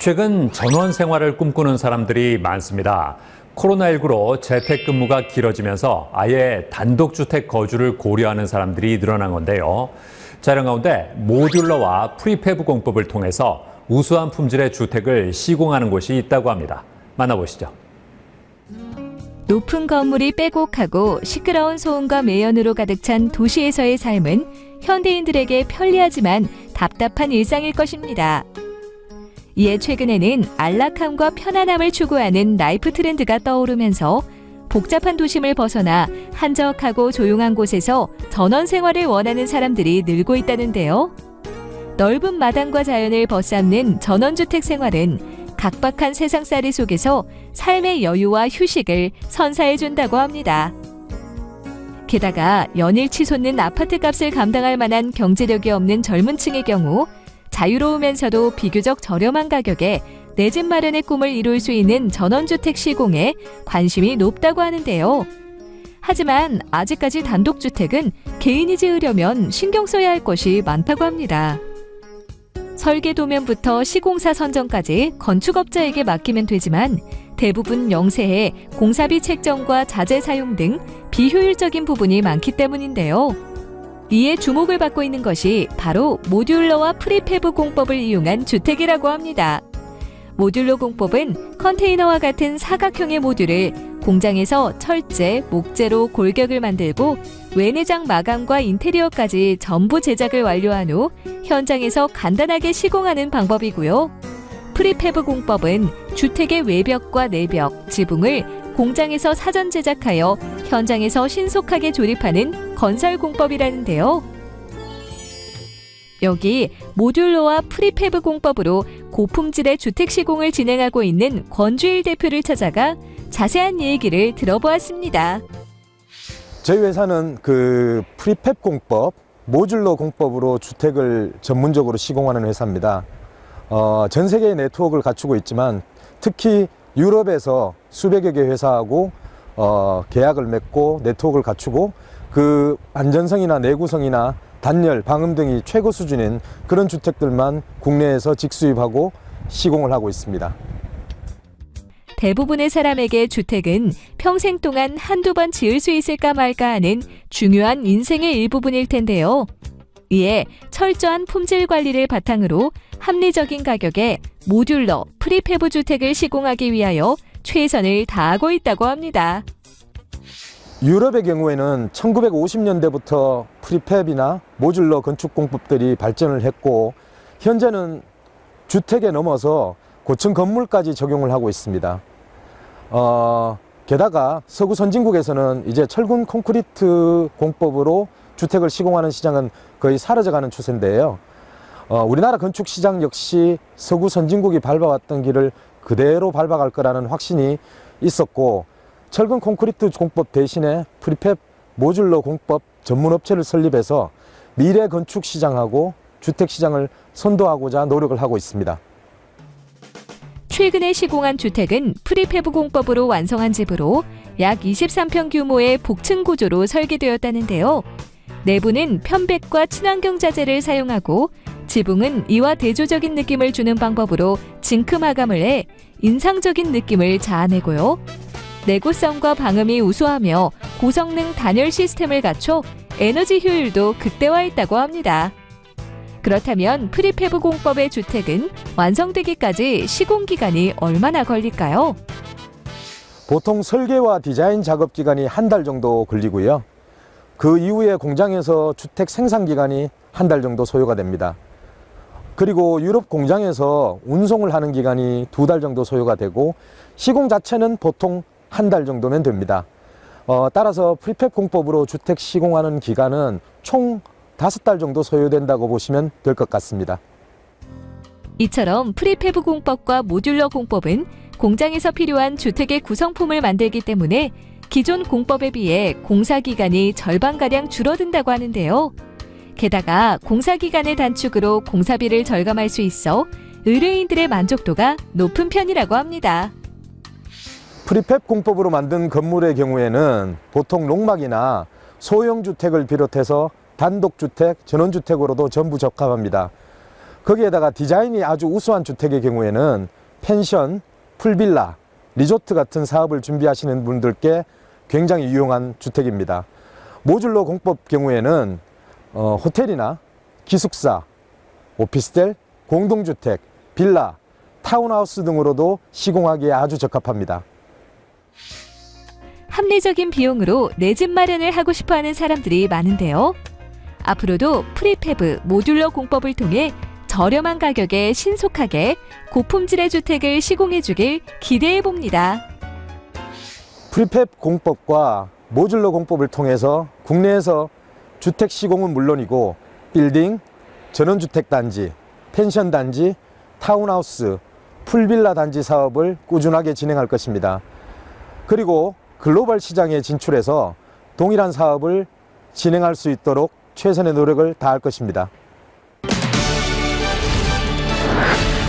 최근 전원 생활을 꿈꾸는 사람들이 많습니다. 코로나19로 재택근무가 길어지면서 아예 단독주택 거주를 고려하는 사람들이 늘어난 건데요. 자, 이런 가운데 모듈러와 프리페브 공법을 통해서 우수한 품질의 주택을 시공하는 곳이 있다고 합니다. 만나보시죠. 높은 건물이 빼곡하고 시끄러운 소음과 매연으로 가득 찬 도시에서의 삶은 현대인들에게 편리하지만 답답한 일상일 것입니다. 이에 최근에는 안락함과 편안함을 추구하는 라이프 트렌드가 떠오르면서 복잡한 도심을 벗어나 한적하고 조용한 곳에서 전원 생활을 원하는 사람들이 늘고 있다는데요. 넓은 마당과 자연을 벗삼는 전원주택 생활은 각박한 세상살이 속에서 삶의 여유와 휴식을 선사해 준다고 합니다. 게다가 연일 치솟는 아파트 값을 감당할 만한 경제력이 없는 젊은 층의 경우 자유로우면서도 비교적 저렴한 가격에 내 집 마련의 꿈을 이룰 수 있는 전원주택 시공에 관심이 높다고 하는데요. 하지만 아직까지 단독주택은 개인이 지으려면 신경 써야 할 것이 많다고 합니다. 설계 도면부터 시공사 선정까지 건축업자에게 맡기면 되지만 대부분 영세에 공사비 책정과 자재 사용 등 비효율적인 부분이 많기 때문인데요. 이에 주목을 받고 있는 것이 바로 모듈러와 프리페브 공법을 이용한 주택이라고 합니다. 모듈러 공법은 컨테이너와 같은 사각형의 모듈을 공장에서 철제, 목재로 골격을 만들고 외내장 마감과 인테리어까지 전부 제작을 완료한 후 현장에서 간단하게 시공하는 방법이고요. 프리페브 공법은 주택의 외벽과 내벽, 지붕을 공장에서 사전 제작하여 현장에서 신속하게 조립하는 건설 공법이라는데요. 여기 모듈러와 프리페브 공법으로 고품질의 주택 시공을 진행하고 있는 권주일 대표를 찾아가 자세한 얘기를 들어보았습니다. 저희 회사는 그 프리팹 공법, 모듈러 공법으로 주택을 전문적으로 시공하는 회사입니다. 어, 전 세계의 네트워크를 갖추고 있지만 특히 유럽에서 수백여 개 회사하고 어, 계약을 맺고 네트워크를 갖추고 그 안전성이나 내구성이나 단열, 방음 등이 최고 수준인 그런 주택들만 국내에서 직수입하고 시공을 하고 있습니다. 대부분의 사람에게 주택은 평생 동안 한두 번 지을 수 있을까 말까 하는 중요한 인생의 일부분일 텐데요. 이에 철저한 품질 관리를 바탕으로 합리적인 가격에 모듈러, 프리페브 주택을 시공하기 위하여 최선을 다하고 있다고 합니다. 유럽의 경우에는 1950년대부터 프리팹이나 모듈러 건축 공법들이 발전을 했고 현재는 주택에 넘어서 고층 건물까지 적용을 하고 있습니다. 어, 게다가 서구 선진국에서는 이제 철근 콘크리트 공법으로 주택을 시공하는 시장은 거의 사라져가는 추세인데요. 어, 우리나라 건축 시장 역시 서구 선진국이 밟아왔던 길을 그대로 밟아갈 거라는 확신이 있었고 철근 콘크리트 공법 대신에 프리팹 모듈러 공법 전문 업체를 설립해서 미래 건축 시장하고 주택 시장을 선도하고자 노력을 하고 있습니다. 최근에 시공한 주택은 프리페브 공법으로 완성한 집으로 약 23평 규모의 복층 구조로 설계되었다는데요. 내부는 편백과 친환경 자재를 사용하고 지붕은 이와 대조적인 느낌을 주는 방법으로 징크 마감을 해 인상적인 느낌을 자아내고요. 내구성과 방음이 우수하며 고성능 단열 시스템을 갖춰 에너지 효율도 극대화했다고 합니다. 그렇다면 프리페브 공법의 주택은 완성되기까지 시공 기간이 얼마나 걸릴까요? 보통 설계와 디자인 작업 기간이 한 달 정도 걸리고요. 그 이후에 공장에서 주택 생산 기간이 한 달 정도 소요가 됩니다. 그리고 유럽 공장에서 운송을 하는 기간이 두 달 정도 소요가 되고 시공 자체는 보통 한 달 정도면 됩니다. 어, 따라서 프리팹 공법으로 주택 시공하는 기간은 총 다섯 달 정도 소요된다고 보시면 될 것 같습니다. 이처럼 프리페브 공법과 모듈러 공법은 공장에서 필요한 주택의 구성품을 만들기 때문에 기존 공법에 비해 공사 기간이 절반가량 줄어든다고 하는데요. 게다가 공사 기간의 단축으로 공사비를 절감할 수 있어 의뢰인들의 만족도가 높은 편이라고 합니다. 프리팹 공법으로 만든 건물의 경우에는 보통 농막이나 소형 주택을 비롯해서 단독 주택, 전원 주택으로도 전부 적합합니다. 거기에다가 디자인이 아주 우수한 주택의 경우에는 펜션, 풀빌라, 리조트 같은 사업을 준비하시는 분들께 굉장히 유용한 주택입니다. 모듈러 공법 경우에는 어, 호텔이나 기숙사, 오피스텔, 공동주택, 빌라, 타운하우스 등으로도 시공하기에 아주 적합합니다. 합리적인 비용으로 내 집 마련을 하고 싶어 하는 사람들이 많은데요. 앞으로도 프리페브 모듈러 공법을 통해 저렴한 가격에 신속하게 고품질의 주택을 시공해 주길 기대해 봅니다. 프리팹 공법과 모듈러 공법을 통해서 국내에서 주택 시공은 물론이고 빌딩, 전원주택 단지, 펜션 단지, 타운하우스, 풀빌라 단지 사업을 꾸준하게 진행할 것입니다. 그리고 글로벌 시장에 진출해서 동일한 사업을 진행할 수 있도록 최선의 노력을 다할 것입니다.